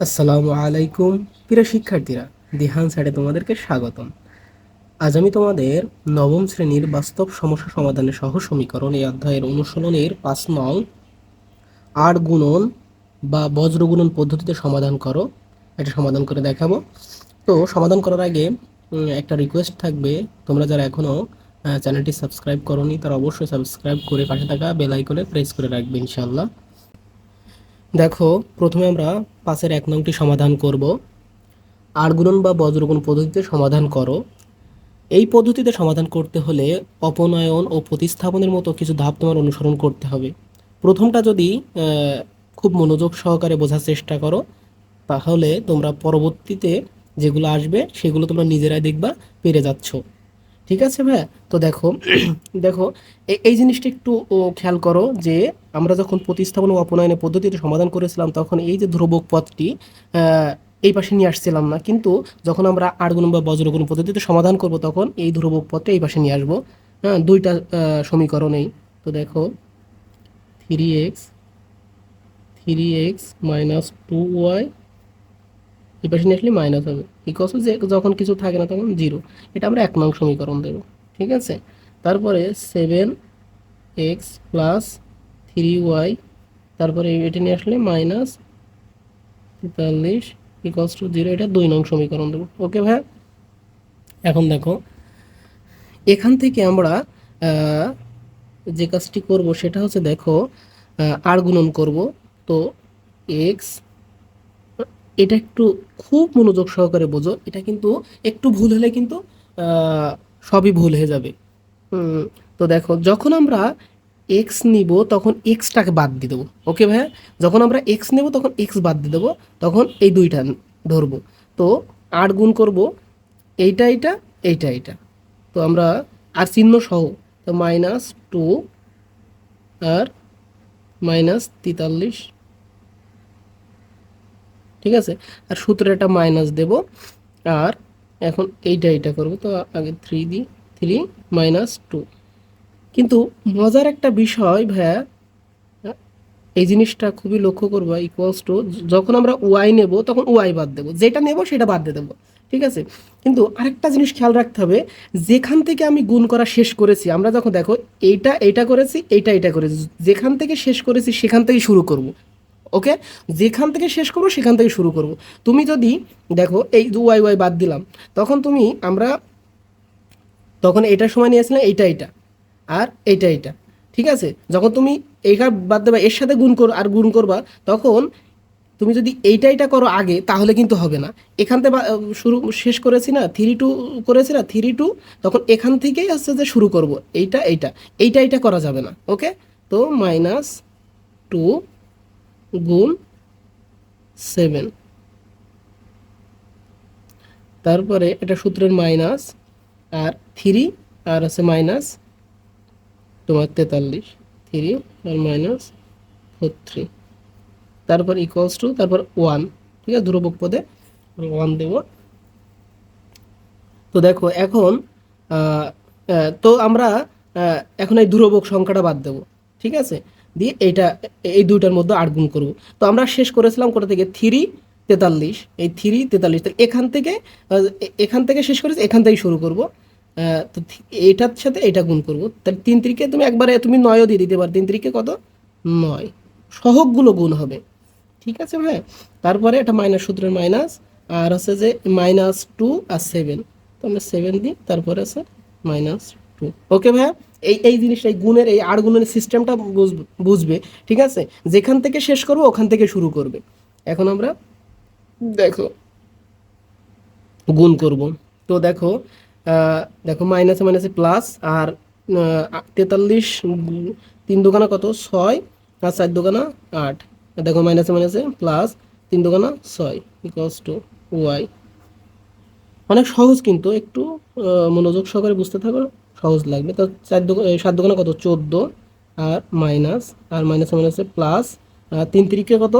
আসসালামু আলাইকুম, প্রিয় শিক্ষার্থীরা। দিহান স্যারে তোমাদেরকে স্বাগতম। আজ আমি তোমাদের নবম শ্রেণির বাস্তব সমস্যা সমাধানের সহ সমীকরণ এই অধ্যায়ের অনুশীলনের পাঁচ নং আট গুণন বা বজ্র গুণন পদ্ধতিতে সমাধান করো। এটা সমাধান করে দেখাবো। তো সমাধান করার আগে একটা রিকোয়েস্ট থাকবে। তোমরা যারা এখনও চ্যানেলটি সাবস্ক্রাইব করোনি, তারা অবশ্যই সাবস্ক্রাইব করে পাশে থাকা বেল আইকনে প্রেস করে রাখবে, ইনশাআল্লাহ। দেখো, প্রথমে আমরা পাঁচের এক নংটি সমাধান করব। আর গুণন বা বজ্রগুণ পদ্ধতিতে সমাধান করো। এই পদ্ধতিতে সমাধান করতে হলে অপনয়ন ও প্রতিস্থাপনের মতো কিছু ধাপ তোমার অনুসরণ করতে হবে। প্রথমটা যদি খুব মনোযোগ সহকারে বোঝার চেষ্টা করো, তাহলে তোমরা পরবর্তীতে যেগুলো আসবে, সেগুলো তোমরা নিজেরাই দেখবা, পেরে যাচ্ছ। ঠিক আছে ভাইয়া? তো দেখো দেখো এই জিনিসটা একটু খেয়াল করো যে আমরা যখন প্রতিস্থাপন ও অপনয়নের পদ্ধতিতে সমাধান করেছিলাম, তখন এই যে ধ্রুবক পথটি এই পাশে নিয়ে আসছিলাম না। কিন্তু যখন আমরা আটগুণ বা বজ্রগুণ পদ্ধতিতে সমাধান করব, তখন এই ধ্রুবক পথটা এই পাশে নিয়ে আসব। হ্যাঁ দুইটা সমীকরণেই তো দেখো three x three x minus two y আসলে মাইনাস হবে। ইকস যে যখন কিছু থাকে না তখন জিরো এটা আমরা এক নং সমীকরণ দেবো। ঠিক আছে? তারপরে seven x plus three y তারপরে এটা নিয়ে আসলে মাইনাস তেতাল্লিশ ইকস টু জিরো এটা দুই নং সমীকরণ দেবো। ওকে ভাই এখন দেখো, এখান থেকে আমরা যে কাজটি করব সেটা হচ্ছে দেখো আর গুণন করব। তো এক্স এটা একটু খুব মনোযোগ সহকারে বোঝো। এটা কিন্তু একটু ভুল হলে কিন্তু সবই ভুল হয়ে যাবে। তো দেখো, যখন আমরা এক্স নিব, তখন এক্সটাকে বাদ দিয়ে দেবো। ওকে ভাইয়া? যখন আমরা এক্স নেব, তখন এক্স বাদ দিয়ে দেবো। তখন এই দুইটা ধরবো। তো আট গুণ করব, এইটা এইটা এইটা এইটা। তো আমরা আর চিহ্ন সহ, তো মাইনাস টু আর মাইনাস তেতাল্লিশ ঠিক আছে? আর সূত্রে একটা মাইনাস দেব। আর এখন এইটা এইটা করব। তো আগে থ্রি দিই থ্রি মাইনাস টু কিন্তু মজার একটা বিষয় ভাইয়া এই জিনিসটা খুবই লক্ষ্য করবা ইকুয়ালস টু যখন আমরা ওয়াই নেব, তখন ওয়াই বাদ দেবো। যেটা নেব, সেটা বাদ দিয়ে দেবো। ঠিক আছে? কিন্তু আরেকটা জিনিস খেয়াল রাখতে হবে, যেখান থেকে আমি গুণ করা শেষ করেছি, আমরা যখন দেখো এইটা এইটা করেছি, এইটা এইটা করেছি, যেখান থেকে শেষ করেছি, সেখান থেকেই শুরু করব। ওকে? যেখান থেকে শেষ করব, সেখান থেকে শুরু করব। তুমি যদি, দেখো, এই দু ওয়াই ওয়াই বাদ দিলাম, তখন তুমি আমরা, তখন এটার সময় নিয়েছিলাম এইটা এইটা, আর এইটা এইটা, ঠিক আছে? যখন তুমি এইটা বাদ দেবা, এর সাথে গুণ কর, আর গুণ করবা, তখন তুমি যদি এইটা এইটা করো আগে, তাহলে কিন্তু হবে না। এখান থেকে শুরু, শেষ করেছি না, থ্রি টু করেছি না, থ্রি টু, তখন এখান থেকেই হচ্ছে যে শুরু করব। এইটা এইটা এইটা এইটা করা যাবে না, ওকে? তো মাইনাস টু গুণ সেভেন তারপরে এটা সূত্রের মাইনাস আর থ্রি আর আছে মাইনাস তোমার তেতাল্লিশ। থ্রি আর মাইনাস ফোর থ্রি তারপর ইকুয়ালস টু তারপর ওয়ান ঠিক আছে? ধ্রুবক পদে ওয়ান দেব। তো দেখো, এখন তো আমরা এখন এই ধ্রুবক সংখ্যাটা বাদ দেবো, ঠিক আছে? দিয়ে এইটা, এই দুইটার মধ্যে আট গুণ করব। তো আমরা শেষ করেছিলাম কোথা থেকে? থ্রি তেতাল্লিশ। এই থ্রি তেতাল্লিশ, তাহলে এখান থেকে এখান থেকে শেষ করেছি, এখান থেকেই শুরু করব। তো এটার সাথে এটা গুণ করব। তাহলে তিন তিরিকে তুমি একবারে, তুমি নয়ও দিয়ে দিতে পারো। তিন তিরিকে কত? নয়। সহগগুলো গুণ হবে। ঠিক আছে ভাই? তারপরে এটা মাইনাস সূত্রের মাইনাস আর হচ্ছে যে মাইনাস টু আর সেভেন তো আমরা সেভেন দিই, তারপরে আছে মাইনাস টু ওকে ভাইয়া? এই এই জিনিসটা, এই গুণের, এই আর গুণের সিস্টেমটা বুঝবে, ঠিক আছে? যেখান থেকে শেষ করব, ওখান থেকে শুরু করবে। এখন আমরা দেখো, গুণ করব। তো দেখো দেখো মাইনাসে মাইনাসে প্লাস আর তেতাল্লিশ, তিন দোকানা কত? ছয় আর চার দোকানা আট। দেখো মাইনাসে মাইনাসে প্লাস তিন দোকানা ছয় ইকস টু ওয়াই অনেক সহজ কিন্তু, একটু মনোযোগ সহকারে বুঝতে থাকো। সহজ লাগবে। তো চার সাত দোকানে কত? চোদ্দ আর মাইনাস, আর মাইনাসে মাইনাসে প্লাস তিন তিরিকে কত?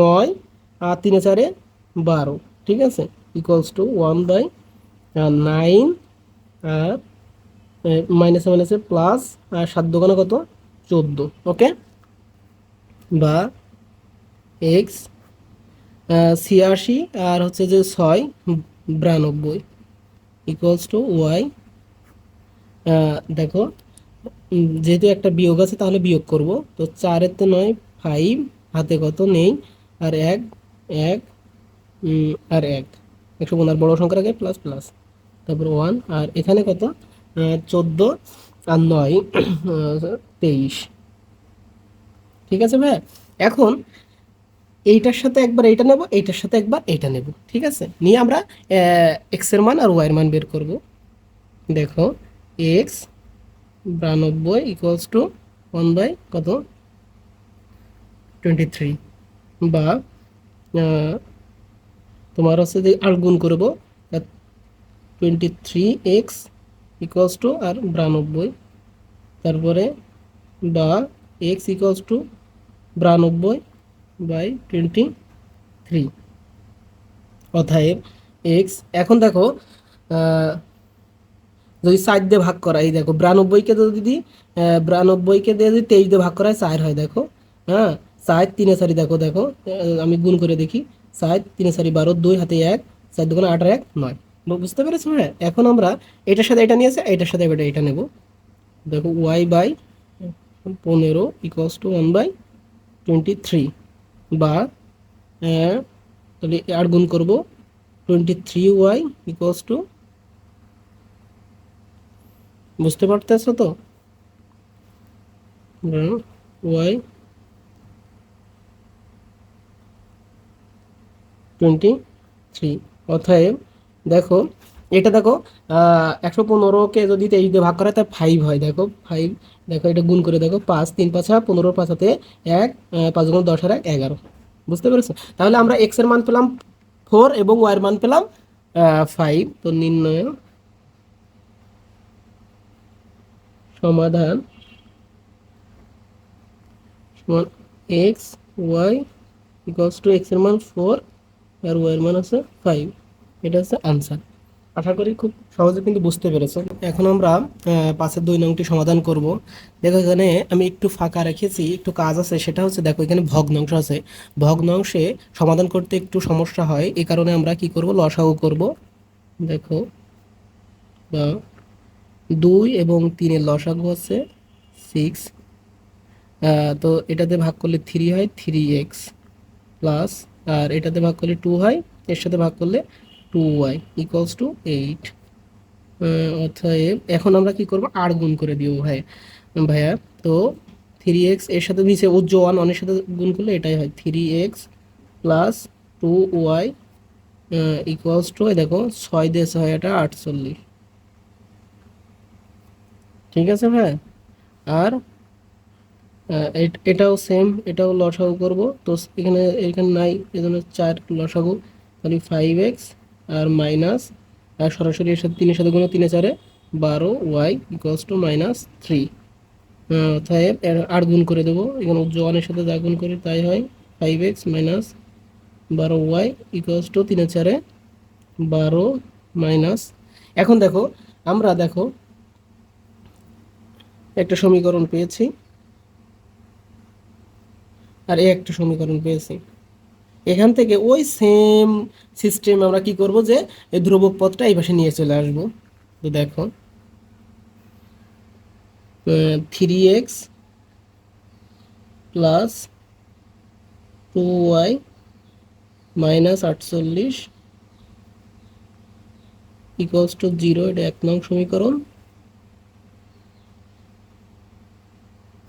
নয়, আর তিনে চারে বারো, ঠিক আছে? Equals to one by nine আর মাইনাসে মাইনাসে প্লাস, আর সাত দোকানে কত? চোদ্দ ওকে বা এক্স ছিয়াশি, আর হচ্ছে যে ছয়, বিরানব্বই ইকুয়ালস টু ওয়াই দেখো যেহেতু একটা বিয়োগ আছে, তাহলে বিয়োগ করব। তো চারের তো নয় ফাইভ হাতে কত নেই? আর এক এক আর এক। একশো পনেরো বড় সংখ্যার আগে প্লাস প্লাস তারপর ওয়ান আর এখানে কত? চোদ্দ, আর নয় তেইশ। ঠিক আছে ভাই? এখন এইটার সাথে একবার এইটা নেব, এইটার সাথে একবার এইটা নেব। ঠিক আছে? নিয়ে আমরা এক্সের মান আর ওয়াই এর মান বের করব। দেখো এক্স বিরানব্বই ইকুয়ালস টু ওয়ান বাই কত? টোয়েন্টি থ্রি বা তোমার হচ্ছে যে আর গুণ করব twenty three x equals to আর বিরানব্বই তারপরে বা এক্স ইকুয়ালস টু বিরানব্বই বাই টোয়েন্টি থ্রি অতএব এক্স এখন দেখো যদি চার দিয়ে ভাগ করা, এই দেখো বিরানব্বইকে যদি বিরানব্বইকে দিয়ে যদি তেইশ দিয়ে ভাগ করা হয়, চার হয়, দেখো হ্যাঁ চার তিনে চারি, দেখো দেখো আমি গুণ করে দেখি, চার তিনে চারি বারো, দুই হাতে এক, চার দুগুণে আট আর এক, নয়। বুঝতে পেরেছ? হ্যাঁ এখন আমরা এটার সাথে এটা নিয়ে নিয়েছি এটার সাথে এবার এটা নেব। দেখো, ওয়াই বাই পনেরো equals to one by twenty three বা তাহলে আর গুণ করব twenty three y equals to বুঝতে পারতেছো তো? ওয়াই। Twenty three. অতএব, দেখো, এটা দেখো একশো পনেরোকে যদি তেইশ দিয়ে ভাগ করা তাহলে ফাইভ হয়। দেখো ফাইভ দেখো, এটা গুণ করে দেখো, পাঁচ, তিন, পাঁচা পনেরো, পাঁচ হাতে এক পাঁচ গুণ দশ আর এক, এগারো। বুঝতে পেরেছ? তাহলে আমরা এক্সের মান পেলাম ফোর এবং ওয়াই এর মান পেলাম ফাইভ তো নির্ণয় সমাধান সমান এক্স ওয়াই ইকুয়ালস টু এক্সের মান ফোর আর ওয়াই এর মান আছে ফাইভ এটা হচ্ছে আনসার আশা করি খুব সহজে কিন্তু বুঝতে পেরেছ। এখন আমরা পাঁচের দুই নংটি সমাধান করব। দেখো এখানে আমি একটু ফাঁকা রেখেছি, একটু কাজ আছে, সেটা হচ্ছে দেখো এখানে ভগ্নাংশ আছে। ভগ্নাংশে সমাধান করতে একটু সমস্যা হয় এই কারণে আমরা কি করব? লসাগু করব। দেখো, বা দুই এবং তিনের লসাগু হচ্ছে সিক্স তো এটাতে ভাগ করলে থ্রি হয় থ্রি এক্স প্লাস আর এটাতে ভাগ করলে টু হয়, এর সাথে ভাগ করলে two y equals to eight অতএব এখন আমরা কি করব? আর গুণ করে দিব ভাই, ভাইয়া। তো থ্রি এক্সের সাথে নিচে উজ্জ ওয়ান ওয়ানের সাথে গুণ করলে এটাই হয় three x plus two y equals to দেখো, ছয় দিয়ে ছয় এটা আটচল্লিশ। ঠিক আছে ভাই? আর এটাও সেম এটাও লসাগু করব। তো এখানে এখানে নাই, এজন্য চার লসাগু। তাহলে ফাইভ এক্স আর মাইনাস আর সরাসরি এর সাথে তিনের সাথে গুণ তিনে চারে বারো y equals to minus three এর আর গুণ করে দেবো। এখানে জওয়ানের সাথে যা গুণ করি তাই হয় ফাইভ এক্স মাইনাস বারো ওয়াই ইকুয়ালস টু তিনে চারে বারো মাইনাস এখন দেখো, আমরা দেখো একটা সমীকরণ পেয়েছি। আর এই একটা সমীকরণ পেয়েছি। এখান থেকে ওই সেম সিস্টেম আমরা কি করব যে, এই ধ্রুবক পদটা এই পাশে নিয়ে চলে আসব। তো দেখো three x plus two y minus আটচল্লিশ ইকুয়ালস টু জিরো এটা এক নং সমীকরণ।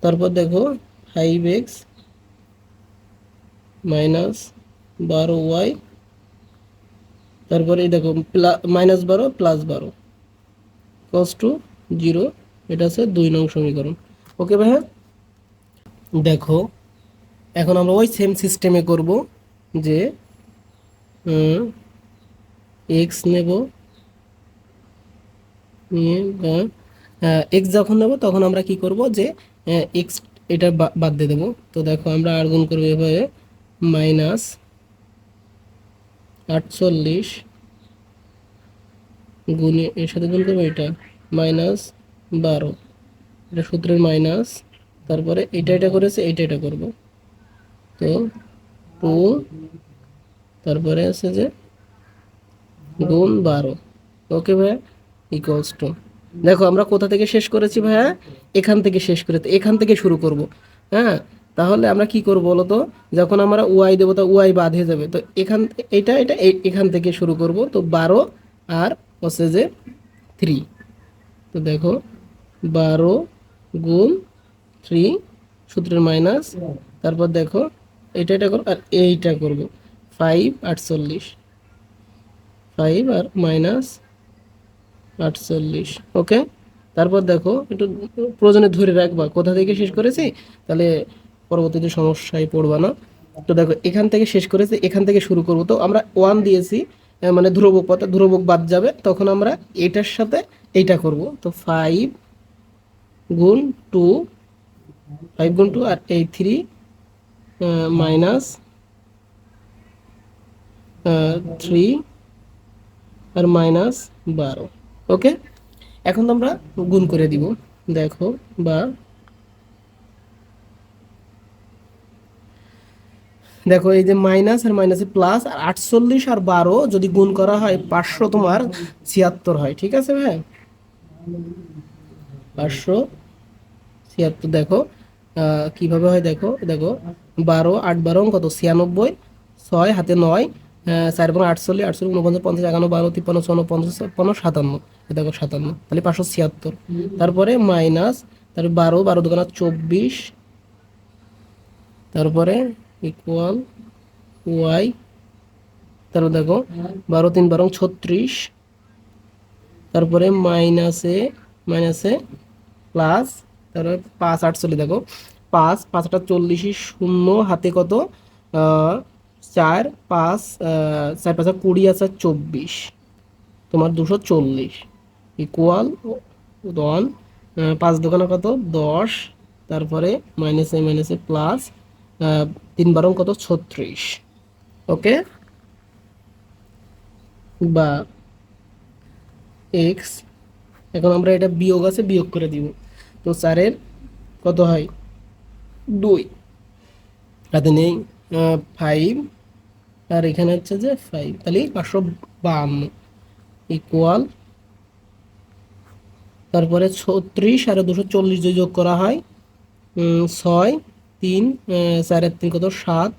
তারপর দেখো ফাইভ এক্স মাইনাস বারো ওয়াই তারপরে দেখো মাইনাস বারো প্লাস বারো কস টু জিরো এটা আছে দুই নং সমীকরণ। ওকে ভাইয়া? দেখো, এখন আমরা ওই সেম সিস্টেমে করব যে এক্স নেব, নিয়ে এক্স যখন নেব তখন আমরা কি করব যে এক্স এটা বাদ দিয়ে দেবো। তো দেখো, আমরা আর গুণ করব এভাবে। মাইনাস আটচল্লিশ গুণে, এর সাথে গুণ করব এটা। মাইনাস বারো। এটা সূত্রের মাইনাস। তারপরে এটা এটা করেছে, এটা এটা করব। তো টু, তারপরে আছে যে গুণ বারো। ওকে ভাইয়া ইকুয়ালস টু দেখো, আমরা কোথা থেকে শেষ করেছি ভাইয়া? এখান থেকে শেষ করে এখান থেকে শুরু করব হ্যাঁ? তাহলে আমরা কি করব বলো তো? যখন আমরা ওয়াই দেবো, তো ওয়াই বাদ হয়ে যাবে। তো এখান, এটা এটা এখান থেকে শুরু করব, তো বারো আর হচ্ছে যে থ্রি তো দেখো, বারো গুণ থ্রি সূত্রের মাইনাস তারপর দেখো, এটা এটা করো আর এইটা করব। ফাইভ আটচল্লিশ। ফাইভ আর মাইনাস আটচল্লিশ ওকে তারপর দেখো, একটু প্রয়োজনে ধরে রাখবা, কোথা থেকে শেষ করেছি? তাহলে পরবর্তীতে সমস্যায় পড়বা না। তো দেখো, এখান থেকে শেষ করেছি, এখান থেকে শুরু করব। তো আমরা ওয়ান দিয়েছি মানে ধ্রুবক পথে, ধ্রুবক বাদ যাবে, তখন আমরা এটার সাথে এইটা করব। তো ফাইভ গুণ টু ফাইভ গুণ টু আর এই থ্রি মাইনাস থ্রি আর মাইনাস বারো। ওকে এখন আমরা গুণ করে দিব। দেখো, বা দেখো, এই যে মাইনাস আর মাইনাসে প্লাস আর আটচল্লিশ আর বারো যদি গুণ করা হয়, পাঁচশো তোমার ছিয়াত্তর হয়, ঠিক আছে ভাই? পাঁচশো ছিয়াত্তর, দেখো কীভাবে হয় দেখো দেখো, বারো, আট বারো, কত? ছিয়ানব্বই, ছয়, হাতে নয় চার পনেরো আটচল্লিশ আটচল্লিশ উনপঞ্চাশ পঞ্চাশ, একান্ন বারো তিপ্পান্ন, চুয়ান্ন, পঞ্চাশ, ছাপ্পান্ন, সাতান্ন। দেখো সাতান্ন, তাহলে পাঁচশো ছিয়াত্তর। তারপরে মাইনাস তারপরে বারো বারো দোকান চব্বিশ। তারপরে ইকুয়াল ওয়াই তারপর দেখো, বারো, তিন, বারো, ছত্রিশ। তারপরে মাইনাসে মাইনাসে প্লাস তারপরে পাঁচ, আটচল্লিশ, দেখো, পাঁচ, পাঁচটা চল্লিশই শূন্য, হাতে কত? চার, পাঁচ চার, পাঁচা কুড়ি আছে চব্বিশ। তোমার দুশো চল্লিশ। ইকুয়াল ওয়ান পাঁচ দোকানে কত? দশ। তারপরে মাইনাসে মাইনাসে প্লাস তিন বারং কত? ছত্রিশ। ওকে? বা এক্স এখন আমরা এটা বিয়োগ আছে, বিয়োগ করে দিব। তো চারের কত হয়? দুই। হাতে নেই ফাইভ আর এখানে হচ্ছে যে ফাইভ তাহলে পাঁচশো বাহান্ন ইকুয়াল তারপরে ছত্রিশ আর দুশো চল্লিশ যোগ করা হয় ছয়, তিন চারের তিন কত? সাত,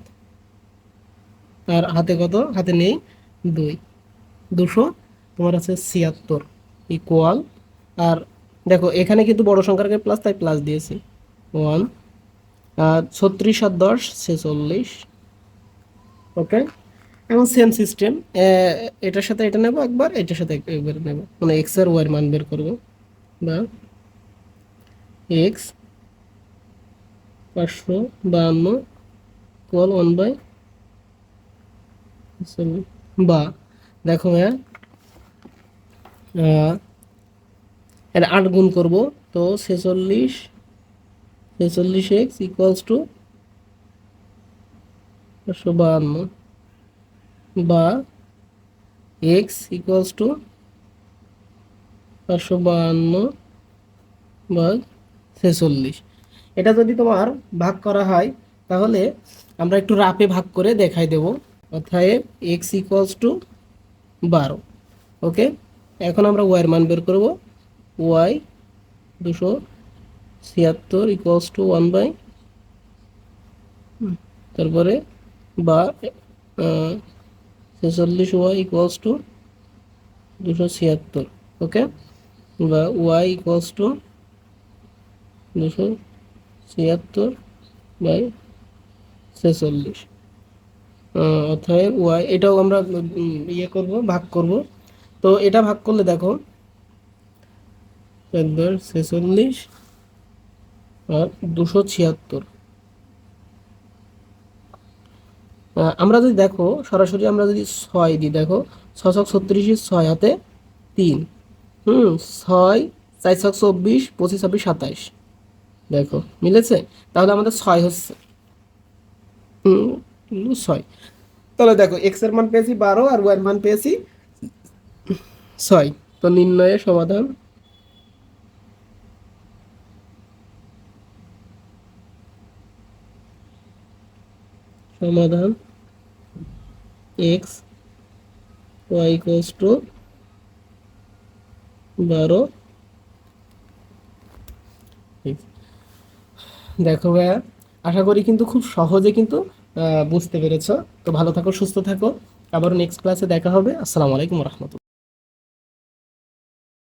আর হাতে কত? হাতে নেই, দুই। দুশো, তোমার আছে ছিয়াত্তর ইকুয়াল আর দেখো, এখানে কিন্তু বড় সংখ্যাকে প্লাস তাই প্লাস দিয়েছি। ওয়ান আর ছত্রিশ আর দশ, ছেচল্লিশ। ওকে? এবং সেম সিস্টেম এটার সাথে এটা নেব একবার, এটার সাথে একবার নেব। মানে এক্স আর ওয়াই মান বের করব। বা এক্স পাঁচশো বাহান্ন কল ওয়ান বাই বা, দেখো হ্যাঁ এটা আট গুণ করব, তো ছেচল্লিশ ছেচল্লিশ এক্স ইকুয়ালস টু পাঁচশো বাহান্ন বা এক্স ইকুয়ালস টু পাঁচশো বাহান্ন ভাগ ছেচল্লিশ। এটা যদি তোমার ভাগ করা হয় তাহলে আমরা একটু রাপে ভাগ করে দেখাই দেব। অর্থাৎ এক্স ইকুয়ালস টু বারো। ওকে? এখন আমরা ওয়াইয়ের মান বের করব। ওয়াই দুশো ছিয়াত্তর ইকুয়ালস টু ওয়ান বাই তারপরে বা ছেচল্লিশ ওয়াই ইকুয়ালস টু দুশো ছিয়াত্তর, ওকে? বা ওয়াই ইকুয়ালস টু দুশো ছিয়াত্তর বাই ছেচল্লিশ। অর্থাৎ ওয়াই, এটাও আমরা ইয়ে করব, ভাগ করব। তো এটা ভাগ করলে দেখো, একবার ছেচল্লিশ আর দুশো ছিয়াত্তর। আমরা যদি দেখো সরাসরি আমরা যদি ছয় দিই দেখো ছয় ছক ছত্রিশের ছয় হাতে তিন। হুম ছয় চার ছক চব্বিশ পঁচিশ ছাব্বিশ সাতাইশ। দেখো মিলেছে? তাহলে আমাদের ছয় হচ্ছে। হুম, ছয়। তাহলে দেখো এক্সের মান পেয়েছি বারো আর ওয়াই এর মান পেয়েছি ছয়। তো নির্ণয়ে সমাধান। সমাধান। এক্স ওয়াই ইকুয়ালস টু বারো। দেখো ভাইয়া, আশা করি কিন্তু খুব সহজে কিন্তু বুঝতে পেরেছ। তো ভালো থাকো, সুস্থ থাকো। আবার নেক্সট ক্লাসে দেখা হবে। আসসালামু আলাইকুম রহমতুল্লাহ।